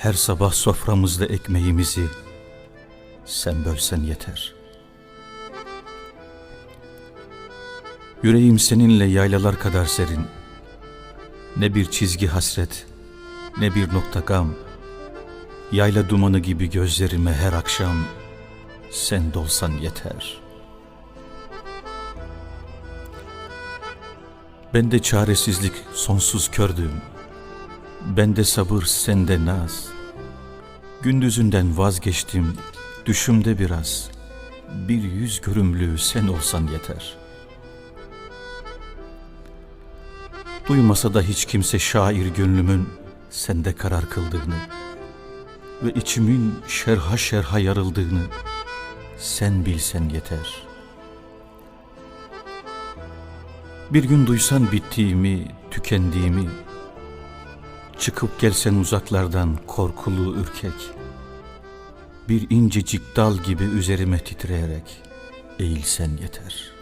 Her sabah soframızda ekmeğimizi sen bölsen yeter.'' Yüreğim seninle yaylalar kadar serin. Ne bir çizgi hasret, ne bir nokta gam. Yayla dumanı gibi gözlerime her akşam sen dolsan yeter. Bende çaresizlik sonsuz kördüm. Bende sabır sende naz. Gündüzünden vazgeçtim düşümde biraz. Bir yüz görümlü sen olsan yeter.'' Duymasa da hiç kimse şair gönlümün sende karar kıldığını ve içimin şerha şerha yarıldığını sen bilsen yeter. Bir gün duysan bittiğimi, tükendiğimi, çıkıp gelsen uzaklardan korkulu ürkek, bir incecik dal gibi üzerime titreyerek eğilsen yeter.''